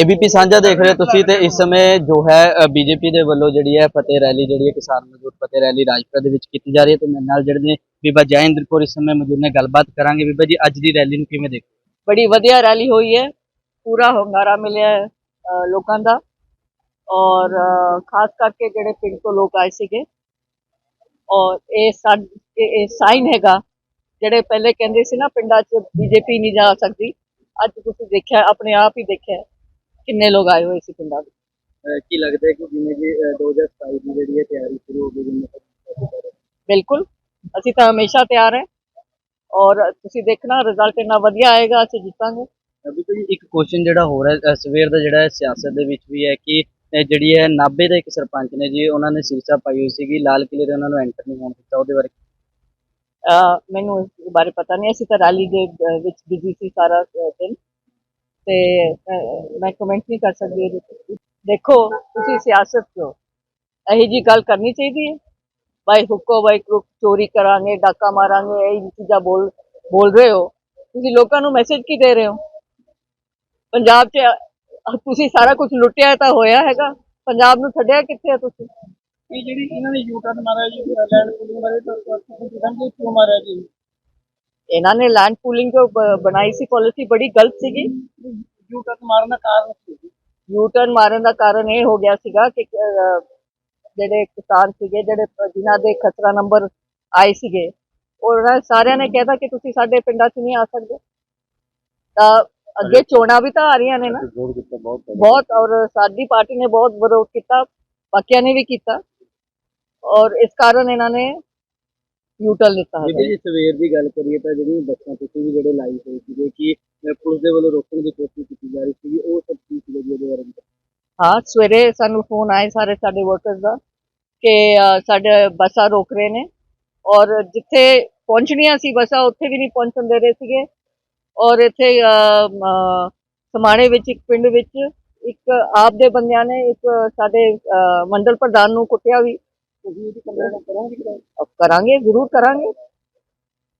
ABP ਸਾਂਝਾ ਦੇਖ ਰਹੇ ਹੋ ਤੁਸੀਂ ਤੇ ਇਸ ਸਮੇਂ ਜੋ ਹੈ ਬੀਜੇਪੀ ਦੇ ਵੱਲੋਂ ਜਿਹੜੀ ਹੈ ਫਤਿਹ ਰੈਲੀ ਜਿਹੜੀ ਹੈ ਕਿਸਾਨ ਮਜ਼ਦੂਰ ਫਤਿਹ ਰੈਲੀ ਰਾਜਪੁਰਾ ਦੇ ਵਿੱਚ ਕੀਤੀ ਜਾ ਰਹੀ ਹੈ ਤੇ ਮੇਰੇ ਨਾਲ ਜਿਹੜੇ ਨੇ ਬੀਬਾ ਜੈਇੰਦਰ ਕੌਰ ਇਸ ਸਮੇਂ ਮੌਜੂਦ ਨੇ ਗੱਲਬਾਤ ਕਰਾਂਗੇ। ਬੀਬਾ ਜੀ ਅੱਜ ਦੀ ਰੈਲੀ ਨੂੰ ਕਿਵੇਂ ਦੇਖੋ ਬੜੀ ਵਧੀਆ ਰੈਲੀ ਹੋਈ ਹੈ। ਪੂਰਾ ਹੁੰਗਾਰਾ ਮਿਲਿਆ ਹੈ, ਲੋਕਾਂ ਦਾ ਔਰ ਖਾਸ ਕਰਕੇ ਜਿਹੜੇ ਪਿੰਡ ਤੋਂ ਲੋਕ ਆਏ ਸੀਗੇ। ਔਰ ਇਹ ਇਹ ਸਾਈਨ ਹੈਗਾ ਜਿਹੜੇ ਪਹਿਲੇ ਕਹਿੰਦੇ ਸੀ ਨਾ ਪਿੰਡਾਂ 'ਚ ਬੀਜੇਪੀ ਨਹੀਂ ਜਾ ਸਕਦੀ। ਅੱਜ ਤੁਸੀਂ ਦੇਖਿਆ ਆਪਣੇ ਆਪ ਹੀ ਦੇਖਿਆ ਕਿੰਨੇ ਲੋਕ ਆਏ ਹੋਏ ਸੀ ਪਿੰਡਾਂ ਅਹ ਕੀ ਲੱਗਦਾ ਹੈ ਕਿ ਜਿਵੇਂ ਅਹ 2027 ਦੀ ਜਿਹੜੀ ਹੈ ਤਿਆਰੀ ਸ਼ੁਰੂ ਹੋ ਗਈ ਜਿਵੇਂ ਬਿਲਕੁਲ। ਅਸੀਂ ਤਾਂ ਹਮੇਸ਼ਾ ਤਿਆਰ ਹੈ ਔਰ ਤੁਸੀਂ ਦੇਖਣਾ ਰਿਜ਼ਲਟ ਇੰਨਾ ਵਧੀਆ ਆਏਗਾ ਅਸੀਂ ਜਿੱਤਾਂਗੇ। ਅਭੀ ਕੋਈ ਇੱਕ ਕੁਐਸਚਨ ਜਿਹੜਾ ਹੋ ਰਿਹਾ ਸਵੇਰ ਦਾ ਜਿਹੜਾ ਹੈ ਸਿਆਸਤ ਦੇ ਵਿੱਚ ਵੀ ਹੈ ਕਿ ਜਿਹੜੀ ਹੈ ਨਾਭੇ ਦੇ ਇੱਕ ਸਰਪੰਚ ਨੇ ਜੀ ਉਹਨਾਂ ਨੇ ਸਿਰਸਾ ਪਾਈ ਹੋਈ ਸੀਗੀ ਲਾਲ ਕਿਲੇ ਤੇ ਉਹਨਾਂ ਨੂੰ ਐਂਟਰ ਨਹੀਂ ਹੋਣ ਦਿੱਤਾ ਉਹਦੇ ਬਾਰੇ। ਅਹ ਮੈਨੂੰ ਇਸ ਬਾਰੇ ਪਤਾ ਨਹੀਂ ਅਸੀਂ ਤਾਂ ਰੈਲੀ ਦੇ ਅਹ, ਵਿੱਚ ਬਿਜ਼ੀ ਸੀ ਸਾਰਾ ਅਹ, ਦਿਨ। ਤੇ ਮੈਂ ਕਮੈਂਟ ਨਹੀਂ ਕਰ ਸਕਦੀ ਦੇਖੋ, ਤੁਸੀਂ ਸਿਆਸਤ ਚੋ ਇਹੀ ਜੀ ਗੱਲ ਕਰਨੀ ਚਾਹੀਦੀ ਹੈ। ਬਾਈ ਹੁੱਕੋ, ਬਾਈ ਕਰੁਕ, ਚੋਰੀ ਕਰਾਂਗੇ, ਡਾਕਾ ਮਾਰਾਂਗੇ, ਇਹ ਚੀਜ਼ਾਂ ਬੋਲ ਬੋਲ ਰਹੇ ਹੋ। ਤੁਸੀਂ ਲੋਕਾਂ ਨੂੰ ਮੈਸੇਜ ਕੀ ਦੇ ਰਹੇ ਹੋ? ਪੰਜਾਬ 'ਚ ਤੁਸੀਂ ਸਾਰਾ ਕੁਝ ਲੁੱਟਿਆ ਤਾਂ ਹੋਇਆ ਹੈਗਾ। ਪੰਜਾਬ ਨੂੰ ਛੱਡਿਆ ਕਿੱਥੇ ਆ ਤੁਸੀਂ? ਇਹ ਜਿਹੜੀ ਇਹਨਾਂ ਨੇ ਯੂ ਟਰਨ ਮਾਰਿਆ ਜੀ ਲੈਂਡ ਪੂਲਿੰਗ ਬਾਰੇ ਤਾਂ ਕਿਉਂ ਮਾਰਿਆ ਜੀ? ਇਹਨਾਂ ਨੇ ਲੈਂਡ ਪੂਲਿੰਗ ਜੋ ਬਣਾਈ ਸੀ ਪਾਲਿਸੀ ਬੜੀ ਗਲਤ ਸੀਗੀ। ਯੂ ਟਰਨ ਮਾਰਨ ਦਾ ਕਾਰਨ ਸੀ? ਯੂ ਟਰਨ ਮਾਰਨ ਦਾ ਕਾਰਨ ਇਹ ਹੋ ਗਿਆ ਸੀਗਾ ਕਿ ਜਿਹੜੇ ਕਿਸਾਨ ਸੀਗੇ ਜਿਹੜੇ ਜਿਨ੍ਹਾਂ ਦੇ ਖਸਰਾ ਨੰਬਰ ਆਏ ਸੀਗੇ ਉਹਨਾਂ ਸਾਰਿਆਂ ਨੇ ਕਹਿਤਾ ਕਿ ਤੁਸੀਂ ਸਾਡੇ ਪਿੰਡਾਂ 'ਚ ਨਹੀਂ ਆ ਸਕਦੇ। ਤਾਂ ਅੱਗੇ ਚੋਣਾਂ ਵੀ ਤਾਂ ਆ ਰਹੀਆਂ ਨੇ ਨਾ। ਬਹੁਤ ਔਰ ਸਾਡੀ ਪਾਰਟੀ ਨੇ ਬਹੁਤ ਵਿਰੋਧ ਕੀਤਾ ਬਾਕੀਆਂ ਨੇ ਵੀ ਕੀਤਾ। ਔਰ ਇਸ ਕਾਰਨ ਇਹਨਾਂ ਨੇ ਯੂ ਟਰਨ ਲਿੱਤਾ ਹੈ ਜੀ ਸਵੇਰ ਦੀ ਗੱਲ ਕਰੀਏ ਤਾਂ ਜਿਹੜੀ ਬੱਸਾਂ ਤੁਸੀਂ ਵੀ ਜਿਹੜੇ ਲਾਈ ਹੋਈ ਸੀਗੇ ਕਿ ਪੁਲਿਸ ਦੇ ਵੱਲੋਂ ਰੋਕਣ ਦੀ ਕੋਸ਼ਿਸ਼ ਕੀਤੀ ਜਾ ਰਹੀ ਸੀ ਉਹ ਸਭ ਕੀ ਸੀ ਜੀ ਉਹਦੇ ਬਾਰੇ? ਹਾਂ ਸਵੇਰੇ ਸਾਨੂੰ ਫੋਨ ਆਏ ਸਾਰੇ ਸਾਡੇ ਵਰਕਰਸ ਦਾ ਕਿ ਸਾਡੇ ਬੱਸਾਂ ਰੋਕ ਰਹੇ ਨੇ ਔਰ ਜਿੱਥੇ ਪਹੁੰਚਣੀਆਂ ਸੀ ਬੱਸਾਂ ਉੱਥੇ ਵੀ ਨਹੀਂ ਪਹੁੰਚਣ ਦੇ ਰਹੇ ਸੀਗੇ ਔਰ ਇੱਥੇ ਸਮਾਣੇ ਵਿੱਚ ਇੱਕ ਪਿੰਡ ਵਿੱਚ ਇੱਕ ਆਪ ਦੇ ਬੰਦਿਆਂ ਨੇ ਇੱਕ ਸਾਡੇ ਮੰਡਲ ਪ੍ਰਧਾਨ ਨੂੰ ਕੁੱਟਿਆ ਵੀ ਤੁਸੀਂ ਇਹਦੀ ਕੰਪਲੇਂਟ ਕਰੋਗੇ ਕਿ ਨਹੀਂ? ਅਬ ਕਰਾਂਗੇ ਜ਼ਰੂਰ ਕਰਾਂਗੇ।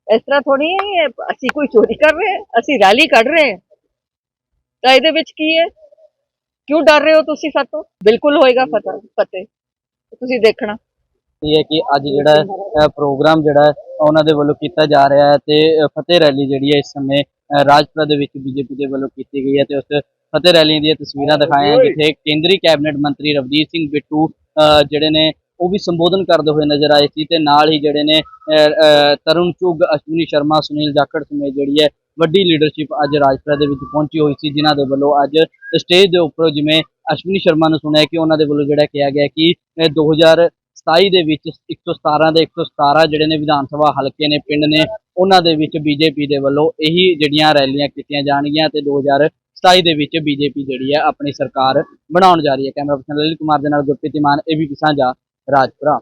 ਇਸ ਤਰ੍ਹਾਂ ਥੋੜੀ ਹੈ ਅਸੀਂ ਕੋਈ ਚੋਰੀ ਕਰ ਰਹੇ ਹਾਂ ਅਸੀਂ ਰੈਲੀ ਕੱਢ ਰਹੇ ਹਾਂ। ਤਾਂ ਇਹਦੇ ਵਿੱਚ ਕੀ ਹੈ? ਕਿਉਂ ਡਰ ਰਹੇ ਹੋ ਤੁਸੀਂ ਸਾਤੋਂ ਬਿਲਕੁਲ ਹੋਏਗਾ ਫਤਿਹ ਫਤਿਹ। ਤੁਸੀਂ ਦੇਖਣਾ। ਇਹ ਹੈ ਕਿ ਅੱਜ ਜਿਹੜਾ ਪ੍ਰੋਗਰਾਮ ਜਿਹੜਾ ਹੈ, ਉਹਨਾਂ ਦੇ ਵੱਲੋਂ ਕੀਤਾ ਜਾ ਰਿਹਾ ਹੈ ਤੇ ਫਤਿਹ ਰੈਲੀ ਜਿਹੜੀ ਹੈ ਇਸ ਸਮੇਂ ਰਾਜਪੁਰਾ ਦੇ ਵਿੱਚ ਬੀਜੇਪੀ ਦੇ ਵੱਲੋਂ ਕੀਤੀ ਗਈ ਹੈ ਤੇ ਉਸ ਫਤਿਹ ਰੈਲੀ ਦੀਆਂ ਤਸਵੀਰਾਂ ਦਿਖਾਈਆਂ ਜਿੱਥੇ ਕੇਂਦਰੀ ਕੈਬਨਿਟ ਮੰਤਰੀ ਰਵਜੀਤ ਸਿੰਘ ਬਿੱਟੂ ਜਿਹੜੇ ਨੇ ਉਹ ਵੀ ਸੰਬੋਧਨ ਕਰਦੇ ਹੋਏ ਨਜ਼ਰ ਆਏ ਸੀ ਤੇ ਨਾਲ ਹੀ ਜਿਹੜੇ ਨੇ ਅਹ, ਤਰੁਣ ਚੁੱਗ ਅਸ਼ਵਨੀ ਸ਼ਰਮਾ ਸੁਨੀਲ ਜਾਖੜ ਸਮੇਤ ਜਿਹੜੀ ਹੈ ਵੱਡੀ ਲੀਡਰਸ਼ਿਪ ਅੱਜ ਰਾਜਪੁਰਾ ਦੇ ਵਿੱਚ ਪਹੁੰਚੀ ਹੋਈ ਸੀ ਜਿਨ੍ਹਾਂ ਦੇ ਵੱਲੋਂ ਅੱਜ ਸਟੇਜ ਦੇ ਉੱਪਰ ਜਿਵੇਂ ਅਸ਼ਵਨੀ ਸ਼ਰਮਾ ਨੂੰ ਸੁਣਿਆ ਕਿ ਉਹਨਾਂ ਦੇ ਵੱਲੋਂ ਜਿਹੜਾ ਕਿਹਾ ਗਿਆ ਕਿ ਅਹ, 2027 ਦੇ ਵਿੱਚ 117 ਦੇ 117 ਜਿਹੜੇ ਨੇ ਵਿਧਾਨ ਸਭਾ ਹਲਕੇ ਨੇ ਪਿੰਡ ਨੇ ਉਹਨਾਂ ਦੇ ਵਿੱਚ ਬੀਜੇਪੀ ਦੇ ਵੱਲੋਂ ਇਹੀ ਜਿਹੜੀਆਂ ਰੈਲੀਆਂ ਕੀਤੀਆਂ ਜਾਣਗੀਆਂ ਤੇ 2027 ਦੇ ਵਿੱਚ ਬੀਜੇਪੀ ਜਿਹੜੀ ਹੈ ਆਪਣੀ ਸਰਕਾਰ ਬਣਾਉਣ ਜਾ ਰਹੀ ਹੈ। ਕੈਮਰਾ ਪਰਸਨ ਲਲਿਤ ਕੁਮਾਰ ਦੇ ਨਾਲ ਗੁਰਪ੍ਰੀਤ ਇਮਾਨ ਮਾਨ ਏਬੀਪੀ ਸਾਂਝਾ ਰਾਜਪੁਰਾ